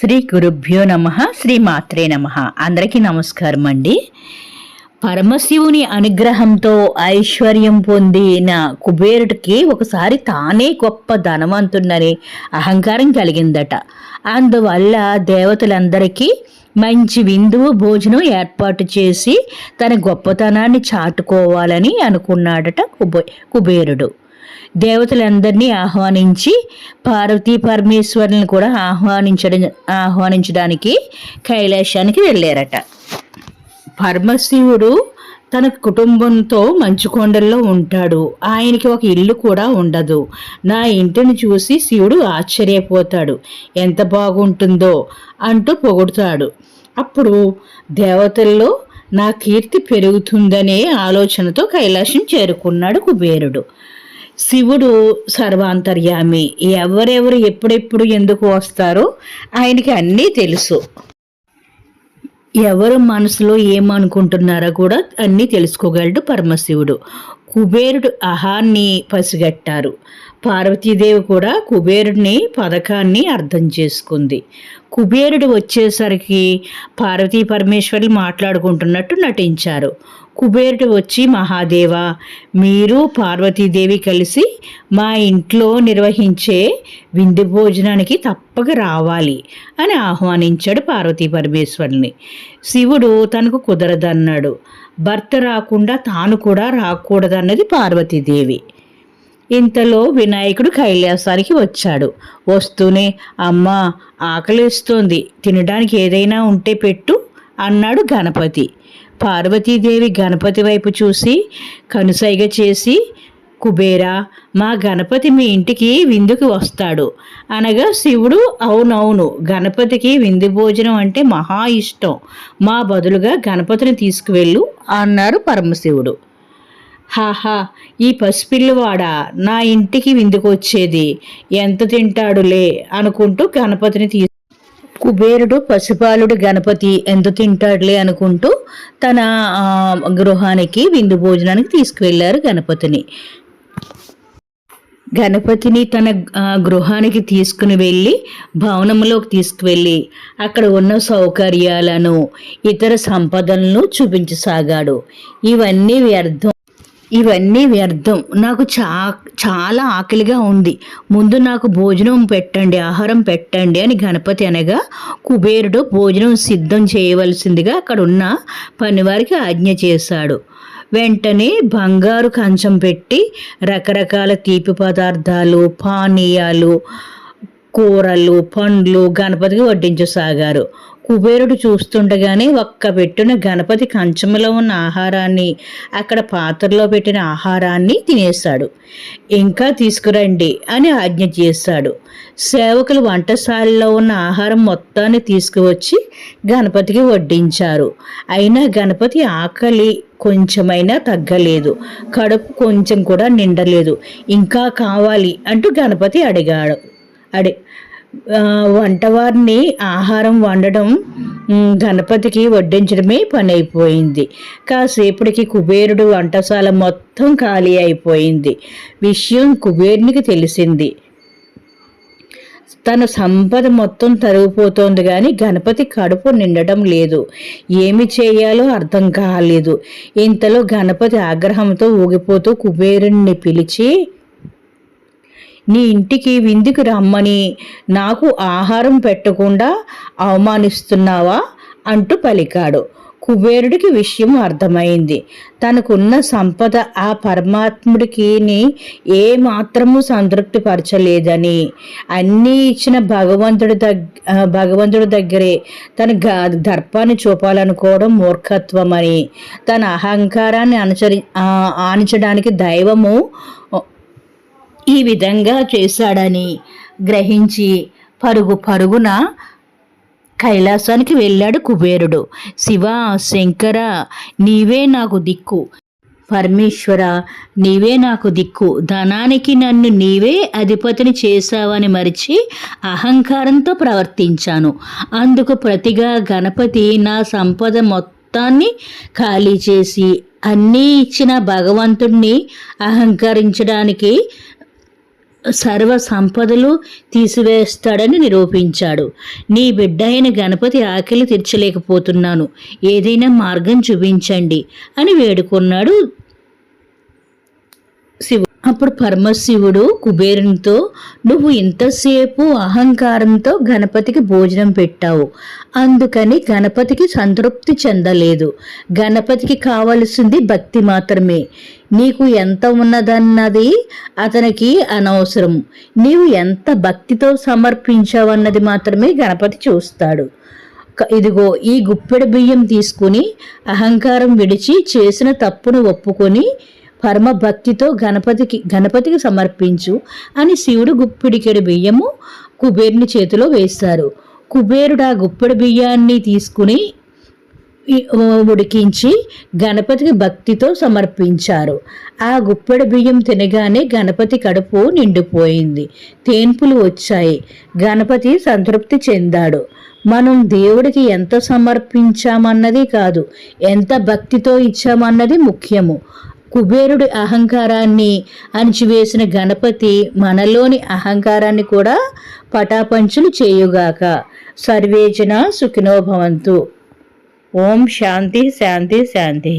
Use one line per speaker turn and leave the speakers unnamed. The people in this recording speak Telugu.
శ్రీ గురుభ్యో నమ శ్రీ మాత్రే నమ. అందరికీ నమస్కారం అండి పరమశివుని అనుగ్రహంతో ఐశ్వర్యం పొందిన కుబేరుడికి ఒకసారి తానే గొప్ప ధనవంతుడని అహంకారం కలిగిందట. అందువల్ల దేవతలందరికీ మంచి విందువు భోజనం ఏర్పాటు చేసి తన గొప్పతనాన్ని చాటుకోవాలని అనుకున్నాడట కుబే కుబేరుడు. దేవతలందరినీ ఆహ్వానించి పార్వతీ పరమేశ్వరుని కూడా ఆహ్వానించడం ఆహ్వానించడానికి కైలాసానికి వెళ్ళారట. పరమశివుడు తన కుటుంబంతో మంచుకొండల్లో ఉంటాడు. ఆయనకి ఒక ఇల్లు కూడా ఉండదు. నా ఇంటిని చూసి శివుడు ఆశ్చర్యపోతాడు. ఎంత బాగుంటుందో అంటూ పొగుడుతాడు. అప్పుడు దేవతల్లో నా కీర్తి పెరుగుతుందనే ఆలోచనతో కైలాసం చేరుకున్నాడు కుబేరుడు. శివుడు సర్వాంతర్యామి. ఎవరెవరు ఎప్పుడెప్పుడు ఎందుకు వస్తారో ఆయనకి అన్నీ తెలుసు. ఎవరు మనసులో ఏమనుకుంటున్నారో కూడా అన్నీ తెలుసుకోగలడు పరమశివుడు. కుబేరుడు అహాన్ని పసిగట్టారు. పార్వతీదేవి కూడా కుబేరుడిని పథకాన్ని అర్థం చేసుకుంది. కుబేరుడు వచ్చేసరికి పార్వతీ పరమేశ్వరులు మాట్లాడుకుంటున్నట్టు నటించారు. కుబేరుడు వచ్చి మహాదేవ మీరు పార్వతీదేవి కలిసి మా ఇంట్లో నిర్వహించే విందు భోజనానికి తప్పక రావాలి అని ఆహ్వానించాడు పార్వతీ పరమేశ్వరుని. శివుడు తనకు కుదరదన్నాడు. భర్త రాకుండా తాను కూడా రాకూడదన్నది పార్వతీదేవి. ఇంతలో వినాయకుడు కైలాసానికి వచ్చాడు. వస్తూనే అమ్మ ఆకలిస్తోంది. తినడానికి ఏదైనా ఉంటే పెట్టు అన్నాడు గణపతి. పార్వతీదేవి గణపతి వైపు చూసి కనుసైగ చేసి కుబేరా మా గణపతి మీ ఇంటికి విందుకు వస్తాడు. అనగా శివుడు అవునవును గణపతికి విందు భోజనం అంటే మహా ఇష్టం. మా బదులుగా గణపతిని తీసుకువెళ్ళు అన్నారు పరమశివుడు. హాహా ఈ పసిపిల్లవాడ? నా ఇంటికి విందుకు వచ్చేది. ఎంత తింటాడులే అనుకుంటూ గణపతిని తీసు కుబేరుడు పసిపాలుడు గణపతి ఎంత తింటాడులే అనుకుంటూ తన గృహానికి విందు భోజనానికి తీసుకువెళ్ళారు గణపతిని. గణపతిని తన గృహానికి తీసుకుని వెళ్ళి భవనంలోకి తీసుకువెళ్ళి అక్కడ ఉన్న సౌకర్యాలను ఇతర సంపదలను చూపించసాగాడు. ఇవన్నీ వ్యర్థం ఇవన్నీ వ్యర్థం. నాకు చా చాలా ఆకలిగా ఉంది. ముందు నాకు భోజనం పెట్టండి ఆహారం పెట్టండి అని గణపతి అనగా కుబేరుడు భోజనం సిద్ధం చేయవలసిందిగా అక్కడ ఉన్న పనివారికి ఆజ్ఞ చేశాడు. వెంటనే బంగారు కంచం పెట్టి రకరకాల తీపి పదార్థాలు పానీయాలు కూరలు పండ్లు గణపతికి వడ్డించసాగారు. కుబేరుడు చూస్తుండగానే ఒక్క పెట్టున గణపతి కంచంలో ఉన్న ఆహారాన్ని అక్కడ పాత్రలో పెట్టిన ఆహారాన్ని తినేశాడు. ఇంకా తీసుకురండి అని ఆజ్ఞ చేశాడు. సేవకులు వంటశాలలో ఉన్న ఆహారం మొత్తాన్ని తీసుకువచ్చి గణపతికి వడ్డించారు. అయినా గణపతి ఆకలి కొంచెమైనా తగ్గలేదు. కడుపు కొంచెం కూడా నిండలేదు. ఇంకా కావాలి అంటూ గణపతి అడిగాడు. అడి వంటవారిని ఆహారం వండడం గణపతికి వడ్డించడమే పని అయిపోయింది కాసేపటికి కుబేరుడు వంటశాల మొత్తం ఖాళీ అయిపోయింది. విషయం కుబేరునికి తెలిసింది. తన సంపద మొత్తం తరిగిపోతోంది కానీ గణపతి కడుపు నిండటం లేదు. ఏమి చేయాలో అర్థం కాలేదు. ఇంతలో గణపతి ఆగ్రహంతో ఊగిపోతూ కుబేరుణ్ణి పిలిచి నీ ఇంటికి విందుకు రమ్మని నాకు ఆహారం పెట్టకుండా అవమానిస్తున్నావా? అంటూ పలికాడు. కుబేరుడికి విషయం అర్థమైంది. తనకున్న సంపద ఆ పరమాత్ముడికి ఏ మాత్రము సంతృప్తి పరచలేదని అన్నీ ఇచ్చిన భగవంతుడి దగ్ భగవంతుడి దగ్గరే తన గ- దర్పాన్ని చూపాలనుకోవడం మూర్ఖత్వమని. తన అహంకారాన్ని అనుసరి ఆనించడానికి దైవము ఈ విధంగా చేశాడని గ్రహించి పరుగు పరుగున కైలాసానికి వెళ్ళాడు కుబేరుడు. శివ శంకర నీవే నాకు దిక్కు. పరమేశ్వర నీవే నాకు దిక్కు. ధనానికి నన్ను నీవే అధిపతిని చేశావని మరిచి అహంకారంతో ప్రవర్తించాను. అందుకు ప్రతిగా గణపతి నా సంపద మొత్తాన్ని ఖాళీ చేసి అన్నీ ఇచ్చిన భగవంతుణ్ణి అహంకరించడానికి సర్వ సంపదలు తీసివేస్తాడని నిరూపించాడు. నీ బిడ్డ అయిన గణపతి ఆకలి తీర్చలేకపోతున్నాను. ఏదైనా మార్గం చూపించండి అని వేడుకున్నాడు శివు అప్పుడు పరమశివుడు కుబేరునితో నువ్వు ఇంతసేపు అహంకారంతో గణపతికి భోజనం పెట్టావు. అందుకని గణపతికి సంతృప్తి చెందలేదు. గణపతికి కావలసింది భక్తి మాత్రమే. నీకు ఎంత ఉన్నదన్నది అతనికి అనవసరం. నీవు ఎంత భక్తితో సమర్పించావన్నది మాత్రమే గణపతి చూస్తాడు. ఇదిగో ఈ గుప్పెడు బియ్యం తీసుకుని అహంకారం విడిచి చేసిన తప్పును ఒప్పుకొని పరమ భక్తితో గణపతికి గణపతికి సమర్పించు అని శివుడు గుప్పిడికెడు బియ్యము కుబేరుని చేతిలో వేస్తారు. కుబేరుడు ఆ గుప్పెడు బియ్యాన్ని తీసుకుని ఉడికించి గణపతికి భక్తితో సమర్పించారు. ఆ గుప్పెడు బియ్యం తినగానే గణపతి కడుపు నిండిపోయింది. తేన్పులు వచ్చాయి. గణపతి సంతృప్తి చెందాడు. మనం దేవుడికి ఎంత సమర్పించామన్నది కాదు ఎంత భక్తితో ఇచ్చామన్నది ముఖ్యము. కుబేరుడి అహంకారాన్ని అణిచివేసిన గణపతి మనలోని అహంకారాన్ని కూడా పటాపంచులు చేయుగాక. సర్వేజన సుఖినోభవంతు ఓం శాంతి శాంతి శాంతి.